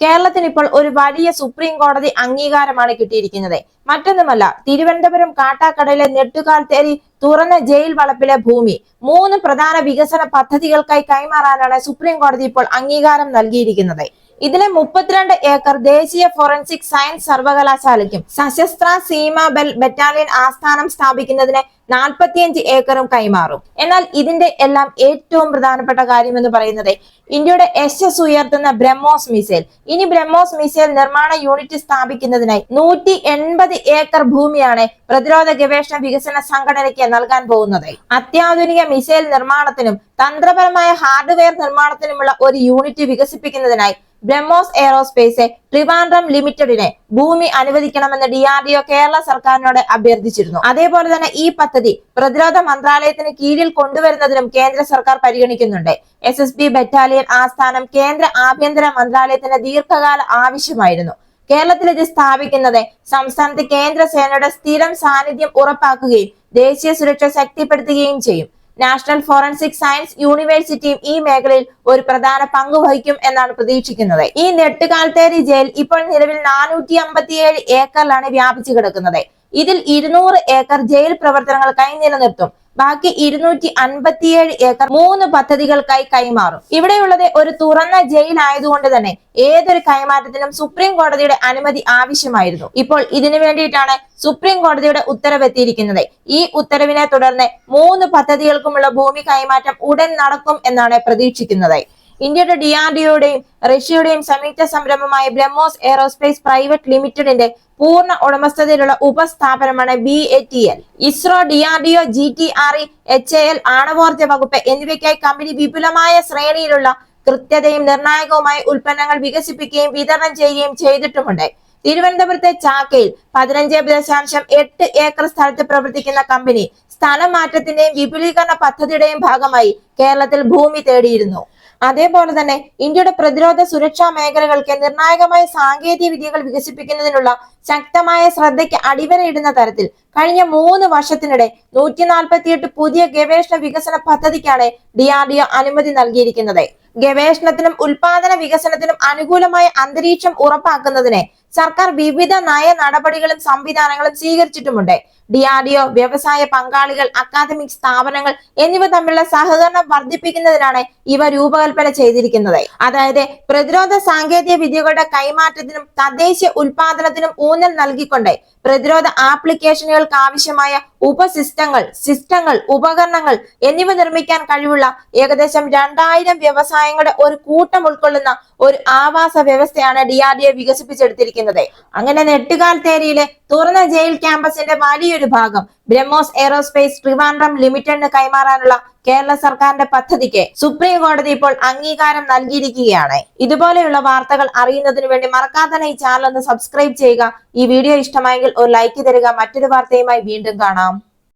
കേരളത്തിന് ഇപ്പോൾ ഒരു വലിയ സുപ്രീം കോടതി അംഗീകാരമാണ് കിട്ടിയിരിക്കുന്നത്. മറ്റൊന്നുമല്ല തിരുവനന്തപുരം കാട്ടാക്കടയിലെ നെട്ടുകാൽത്തേരി തുറന്ന ജയിൽ വളപ്പിലെ ഭൂമി. മൂന്ന് പ്രധാന വികസന പദ്ധതികൾക്കായി കൈമാറാനാണ് സുപ്രീം കോടതി ഇപ്പോൾ അംഗീകാരം നൽകിയിരിക്കുന്നത്. ഇതിലെ മുപ്പത്തിരണ്ട് ഏക്കർ ദേശീയ ഫോറൻസിക് സയൻസ് സർവകലാശാലയ്ക്കും സശസ്ത്ര സീമാ ബെൽ ബറ്റാലിയൻ ആസ്ഥാനം സ്ഥാപിക്കുന്നതിന് നാൽപ്പത്തിയഞ്ച് ഏക്കറും കൈമാറും. എന്നാൽ ഇതിന്റെ എല്ലാം ഏറ്റവും പ്രധാനപ്പെട്ട കാര്യം എന്ന് പറയുന്നത് ഇന്ത്യയുടെ യശസ് ഉയർത്തുന്ന ബ്രഹ്മോസ് മിസൈൽ. ഇനി ബ്രഹ്മോസ് മിസൈൽ നിർമ്മാണ യൂണിറ്റ് സ്ഥാപിക്കുന്നതിനായി നൂറ്റി എൺപത് ഏക്കർ ഭൂമിയാണ് പ്രതിരോധ ഗവേഷണ വികസന സംഘടനയ്ക്ക് നൽകാൻ പോകുന്നത്. അത്യാധുനിക മിസൈൽ നിർമ്മാണത്തിനും തന്ത്രപരമായ ഹാർഡ്വെയർ നിർമ്മാണത്തിനുമുള്ള ഒരു യൂണിറ്റ് വികസിപ്പിക്കുന്നതിനായി ബ്രഹ്മോസ് എയറോസ്പേസ് ട്രിവാൻഡ്രം ലിമിറ്റഡിനെ ഭൂമി അനുവദിക്കണമെന്ന് D R D O Kerala സർക്കാരിനോട് അഭ്യർത്ഥിച്ചിരുന്നു. അതേപോലെ തന്നെ ഈ പദ്ധതി പ്രതിരോധ മന്ത്രാലയത്തിന് കീഴിൽ കൊണ്ടുവരുന്നതിനും കേന്ദ്ര സർക്കാർ പരിഗണിക്കുന്നുണ്ട്. എസ് എസ് ബി ബറ്റാലിയൻ ആസ്ഥാനം കേന്ദ്ര ആഭ്യന്തര മന്ത്രാലയത്തിന് ദീർഘകാല ആവശ്യമായിരുന്നു. കേരളത്തിൽ ഇത് സ്ഥാപിക്കുന്നത് സംസ്ഥാനത്ത് കേന്ദ്ര സേനയുടെ സ്ഥിരം സാന്നിധ്യം ഉറപ്പാക്കുകയും ദേശീയ സുരക്ഷ ശക്തിപ്പെടുത്തുകയും ചെയ്യും. നാഷണൽ ഫോറൻസിക് സയൻസ് യൂണിവേഴ്സിറ്റിയും ഈ മേഖലയിൽ ഒരു പ്രധാന പങ്ക് വഹിക്കും എന്നാണ് പ്രതീക്ഷിക്കുന്നത്. ഈ നെട്ടുകാൽത്തേരി ജയിൽ ഇപ്പോൾ നിലവിൽ നാനൂറ്റി അമ്പത്തിയേഴ് ഏക്കറിലാണ് വ്യാപിച്ചു കിടക്കുന്നത്. ഇതിൽ ഇരുന്നൂറ് ഏക്കർ ജയിൽ പ്രവർത്തനങ്ങൾക്കായി നിലനിർത്തും. ബാക്കി ഇരുന്നൂറ്റി അൻപത്തിയേഴ് ഏക്കർ മൂന്ന് പദ്ധതികൾക്കായി കൈമാറും. ഇവിടെയുള്ളത് ഒരു തുറന്ന ജയിൽ ആയതുകൊണ്ട് തന്നെ ഏതൊരു കൈമാറ്റത്തിനും സുപ്രീം കോടതിയുടെ അനുമതി ആവശ്യമായിരുന്നു. ഇപ്പോൾ ഇതിനു വേണ്ടിയിട്ടാണ് സുപ്രീം കോടതിയുടെ ഉത്തരവെത്തിയിരിക്കുന്നത്. ഈ ഉത്തരവിനെ തുടർന്ന് മൂന്ന് പദ്ധതികൾക്കുമുള്ള ഭൂമി കൈമാറ്റം ഉടൻ നടക്കും എന്നാണ് പ്രതീക്ഷിക്കുന്നത്. ഇന്ത്യയുടെ ഡി ആർ ഡിയുടെയും റഷ്യയുടെയും സംയുക്ത സംരംഭമായ ബ്രഹ്മോസ് എയറോസ്പേസ് പ്രൈവറ്റ് ലിമിറ്റഡിന്റെ പൂർണ ഉടമസ്ഥതയിലുള്ള ഉപസ്ഥാപനമാണ് B A T L ISRO D R DO G T R E H A L ആണവോർജ വകുപ്പ് എന്നിവയ്ക്കായി കമ്പനി വിപുലമായ ശ്രേണിയിലുള്ള കൃത്യതയും നിർണായകവുമായ ഉൽപ്പന്നങ്ങൾ വികസിപ്പിക്കുകയും വിതരണം ചെയ്യുകയും ചെയ്തിട്ടുമുണ്ട്. തിരുവനന്തപുരത്തെ ചാക്കയിൽ പതിനഞ്ച് ദശാംശം എട്ട് ഏക്കർ സ്ഥലത്ത് പ്രവർത്തിക്കുന്ന കമ്പനി സ്ഥലം മാറ്റത്തിന്റെയും വിപുലീകരണ പദ്ധതിയുടെയും ഭാഗമായി കേരളത്തിൽ ഭൂമി തേടിയിരുന്നു. അതേപോലെ തന്നെ ഇന്ത്യയുടെ പ്രതിരോധ സുരക്ഷാ മേഖലകൾക്ക് നിർണായകമായ സാങ്കേതിക വിദ്യകൾ വികസിപ്പിക്കുന്നതിനുള്ള ശക്തമായ ശ്രദ്ധയ്ക്ക് അടിവരയിടുന്ന തരത്തിൽ കഴിഞ്ഞ മൂന്ന് വർഷത്തിനിടെ നൂറ്റി നാൽപ്പത്തിയെട്ട് പുതിയ ഗവേഷണ വികസന പദ്ധതിക്കാണ് ഡി അനുമതി നൽകിയിരിക്കുന്നത്. ഗവേഷണത്തിനും ഉൽപാദന വികസനത്തിനും അനുകൂലമായ അന്തരീക്ഷം ഉറപ്പാക്കുന്നതിന് സർക്കാർ വിവിധ നയ നടപടികളും സംവിധാനങ്ങളും സ്വീകരിച്ചിട്ടുമുണ്ട്. ഡിആർഡിഒ വ്യവസായ പങ്കാളികൾ അക്കാദമിക് സ്ഥാപനങ്ങൾ എന്നിവ തമ്മിലുള്ള സഹകരണം വർദ്ധിപ്പിക്കുന്നതിനാണ് ഇവ രൂപകൽപ്പന ചെയ്തിരിക്കുന്നത്. അതായത് പ്രതിരോധ സാങ്കേതിക വിദ്യകളുടെ കൈമാറ്റത്തിനും തദ്ദേശീയ ഉൽപാദനത്തിനും ഊന്നൽ നൽകിക്കൊണ്ട് പ്രതിരോധ ആപ്ലിക്കേഷനുകൾക്ക് ആവശ്യമായ ഉപസിസ്റ്റങ്ങൾ സിസ്റ്റങ്ങൾ ഉപകരണങ്ങൾ എന്നിവ നിർമ്മിക്കാൻ കഴിവുള്ള ഏകദേശം രണ്ടായിരം വ്യവസായങ്ങളുടെ ഒരു കൂട്ടം ഉൾക്കൊള്ളുന്ന ഒരു ആവാസ വ്യവസ്ഥയാണ് ഡി ആർ ഡി എ വികസിപ്പിച്ചെടുത്തിരിക്കുന്നത്. അങ്ങനെ നെട്ടുകാൽ തേരിയിലെ തുറന്ന ജയിൽ ക്യാമ്പസിന്റെ വലിയൊരു ഭാഗം ബ്രഹ്മോസ് എയറോസ്പേസ് ട്രിവാൻഡ്രം ലിമിറ്റഡിന് കൈമാറാനുള്ള കേരള സർക്കാരിന്റെ പദ്ധതിക്ക് സുപ്രീം കോടതി ഇപ്പോൾ അംഗീകാരം നൽകിയിരിക്കുകയാണ്. ഇതുപോലെയുള്ള വാർത്തകൾ അറിയുന്നതിന് വേണ്ടി മറക്കാതെ ഈ ചാനൽ ഒന്ന് സബ്സ്ക്രൈബ് ചെയ്യുക. ഈ വീഡിയോ ഇഷ്ടമായെങ്കിൽ ഒരു ലൈക്ക് തരിക. മറ്റൊരു വാർത്തയുമായി വീണ്ടും കാണാം.